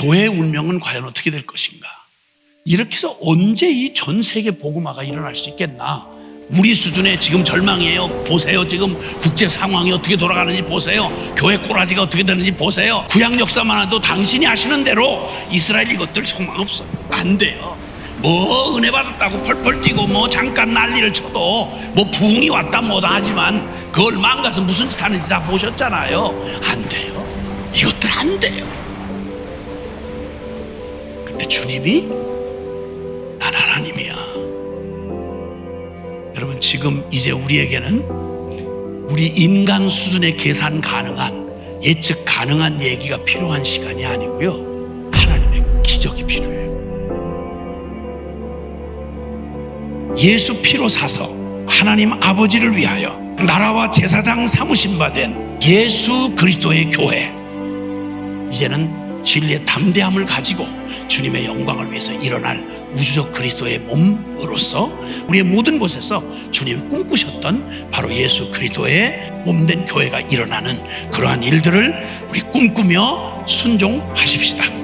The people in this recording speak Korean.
교회의 운명은 과연 어떻게 될 것인가? 이렇게 해서 언제 이 전 세계 복음화가 일어날 수 있겠나? 우리 수준의 지금 절망이에요. 보세요. 지금 국제 상황이 어떻게 돌아가는지 보세요. 교회 꼬라지가 어떻게 되는지 보세요. 구약 역사만 해도 당신이 아시는 대로 이스라엘 이것들 소망 없어요. 안 돼요. 뭐 은혜 받았다고 펄펄 뛰고 뭐 잠깐 난리를 쳐도 뭐 부흥이 왔다 뭐다 하지만 그걸 망가서 무슨 짓 하는지 다 보셨잖아요. 안 돼요. 이것들 안 돼요. 근데 주님이 난 하나님이야. 여러분 지금 이제 우리에게는 우리 인간 수준의 계산 가능한 예측 가능한 얘기가 필요한 시간이 아니고요. 하나님의 기적이 필요해요. 예수 피로 사서 하나님 아버지를 위하여 나라와 제사장 삼으신 바된 예수 그리스도의 교회 이제는 진리의 담대함을 가지고 주님의 영광을 위해서 일어날 우주적 그리스도의 몸으로서 우리의 모든 곳에서 주님이 꿈꾸셨던 바로 예수 그리스도의 몸된 교회가 일어나는 그러한 일들을 우리 꿈꾸며 순종하십시다.